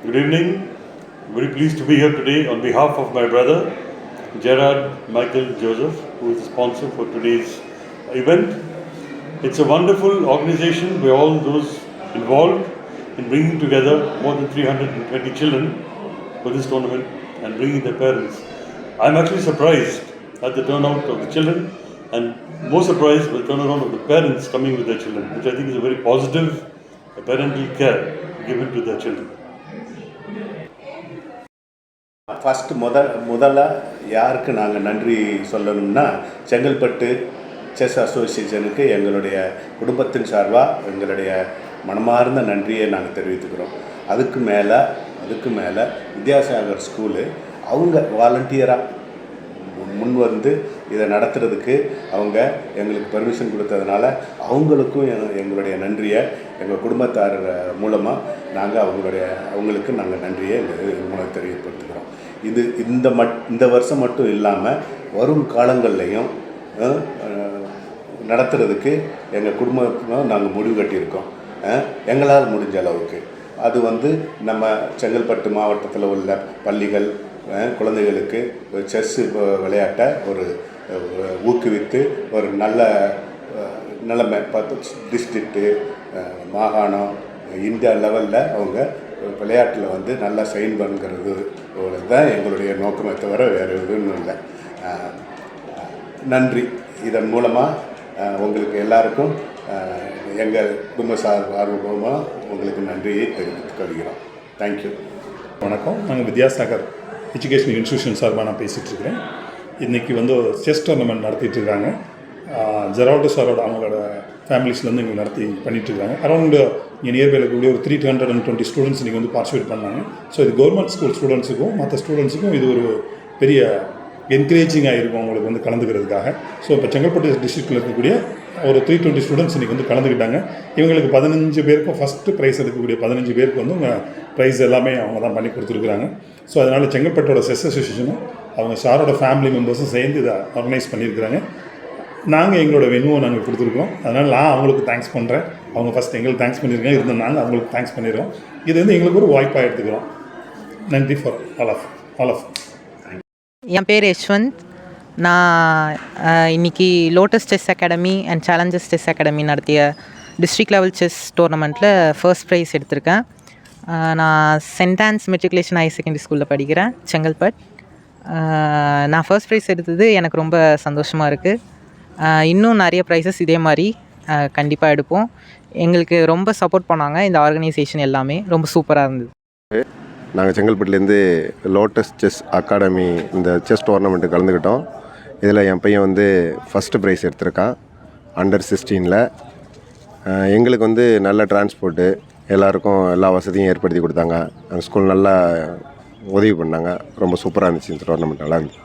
Good evening. Very pleased to be here today on behalf of my brother Gerard Michael Joseph, who is the sponsor for today's event. It's a wonderful organization by all those involved in bringing together more than 320 children for this tournament and bringing their parents. I'm actually surprised at the turnout of the children and more surprised by the turnaround of the parents coming with their children, which I think is a very positive parental care given to their children. First முத முதல்ல யாருக்கு நாங்கள் நன்றி சொல்லணும்னா Chengalpattu chess அசோசியேஷனுக்கு எங்களுடைய குடும்பத்தின் சார்பாக எங்களுடைய மனமார்ந்த நன்றியை நாங்கள் தெரிவித்துக்கிறோம். அதுக்கு மேலே அதுக்கு மேலே வித்யாசாகர் ஸ்கூலு அவங்க வாலண்டியராக முன் வந்து இதை நடத்துறதுக்கு அவங்க எங்களுக்கு பெர்மிஷன் கொடுத்ததுனால அவங்களுக்கும் எங்களுடைய நன்றியை எங்கள் குடும்பத்தார் மூலமாக நாங்கள் அவங்களுடைய அவங்களுக்கு நாங்கள் நன்றியை இது மூலம் தெரியப்படுத்துகிறோம் இது இந்த மட் இந்த வருஷம் மட்டும் இல்லாமல் வரும் காலங்கள்லையும் நடத்துறதுக்கு எங்கள் குடும்பம் நாங்கள் முடிவு கட்டியிருக்கோம். எங்களால் முடிஞ்ச அளவுக்கு. அது வந்து நம்ம செங்கல்பட்டு மாவட்டத்தில் உள்ள பள்ளிகள் குழந்தைகளுக்கு செஸ்ஸு விளையாட்டை ஒரு ஊக்குவித்து ஒரு நல்ல நிலைமை. பார்த்து டிஸ்ட்ரிக்ட்டு மாகாணம் இந்தியா லெவலில் அவங்க விளையாட்டில் வந்து நல்லா சைன் பண்ணுங்கிறது ஒரு தான் எங்களுடைய நோக்கமே தவிர வேறு எதுவும் இல்லை. நன்றி. இதன் மூலமாக உங்களுக்கு எல்லாருக்கும் எங்கள் குடும்ப சார் ஆர்வமாக உங்களுக்கு நன்றியை தெரிவித்துக் கொள்கிறோம். தேங்க்யூ வணக்கம். நாங்கள் வித்யாசாகர் எஜுகேஷன் இன்ஸ்டியூஷன் சார்பாக நான் பேசிகிட்ருக்கிறேன் இன்றைக்கி வந்து ஒரு செஸ் டோர்னமெண்ட் நடத்திட்டு இருக்காங்க. ஜெரால்டு சாரோட அவங்களோட ஃபேமிலிஸ்லேருந்து இங்கே நடத்தி பண்ணிட்டுருக்காங்க. அரௌண்டு இங்கே நியர்பையில் இருக்கக்கூடிய ஒரு three hundred and twenty students இன்றைக்கி வந்து பார்ட்டிசிபேட் பண்ணாங்க. ஸோ இது கவர்மெண்ட் ஸ்கூல் ஸ்டூடெண்ட்ஸுக்கும் மற்ற ஸ்டூடெண்ட்ஸுக்கும் இது ஒரு பெரிய என்கரேஜிங்காக இருக்கும் அவங்களுக்கு வந்து கலந்துக்கிறதுக்காக. ஸோ இப்போ செங்கல்பட்டு டிஸ்ட்ரிக்டில் இருக்கக்கூடிய ஒரு த்ரீ டுவெண்ட்டி ஸ்டூடெண்ட்ஸ் இன்றைக்கி வந்து கலந்துக்கிட்டாங்க. இவங்களுக்கு பதினஞ்சு பேருக்கும் ஃபஸ்ட்டு ப்ரைஸ் எடுக்கக்கூடிய பதினஞ்சு பேருக்கு வந்து அவங்க ப்ரைஸ் எல்லாமே அவங்க தான் பண்ணி கொடுத்துருக்குறாங்க. ஸோ அதனால் செங்கல்பட்டோட செஸ் அசோசியேஷனும் அவங்க சாரோட ஃபேமிலி மெம்பர்ஸும் சேர்ந்து இதை ஆர்கனைஸ் பண்ணியிருக்கிறாங்க. நாங்கள் எங்களோட வெனுவை நாங்கள் கொடுத்துருக்கோம். அதனால் நான் அவங்களுக்கு தேங்க்ஸ் பண்ணுறேன் அவங்க ஃபஸ்ட் எங்களுக்கு தேங்க்ஸ் பண்ணியிருக்காங்க இருந்த நாங்கள் அவங்களுக்கு தேங்க்ஸ் பண்ணிடுறோம் இது வந்து எங்களுக்கு ஒரு வாய்ப்பாக எடுத்துக்கிறோம். நன்றி for all of all of என் பேர் யஷ்வந்த். நான் இன்றைக்கி இன்னைக்கு lotus chess academy and challenges chess academy நடத்திய டிஸ்ட்ரிக்ட் லெவல் செஸ் டோர்னமெண்ட்டில் ஃபர்ஸ்ட் ப்ரைஸ் எடுத்திருக்கேன். நான் Saint Anne's matriculation higher secondary ஸ்கூலில் படிக்கிறேன் செங்கல்பட் நான் ஃபர்ஸ்ட் ப்ரைஸ் எடுத்தது எனக்கு ரொம்ப சந்தோஷமாக இருக்குது இன்னும் நிறைய ப்ரைஸஸ் இதே மாதிரி கண்டிப்பாக எடுப்போம். எங்களுக்கு ரொம்ப சப்போர்ட் பண்ணாங்க இந்த ஆர்கனைசேஷன் எல்லாமே. ரொம்ப சூப்பராக இருந்தது. நாங்கள் செங்கல்பட்டுலேருந்து லோட்டஸ் செஸ் அகாடமி இந்த செஸ் டோர்னமெண்ட்டு கலந்துக்கிட்டோம். இதில் என் பையன் வந்து ஃபஸ்ட்டு ப்ரைஸ் எடுத்திருக்கான் அண்டர் சிக்ஸ்டீனில் எங்களுக்கு வந்து நல்ல டிரான்ஸ்போர்ட்டு எல்லாருக்கும் எல்லா வசதியும் ஏற்படுத்தி கொடுத்தாங்க. அந்த ஸ்கூல் நல்லா உதவி பண்ணாங்க. ரொம்ப சூப்பராக இருந்துச்சு இந்த டோர்னமெண்ட் நல்லா இருந்துச்சு.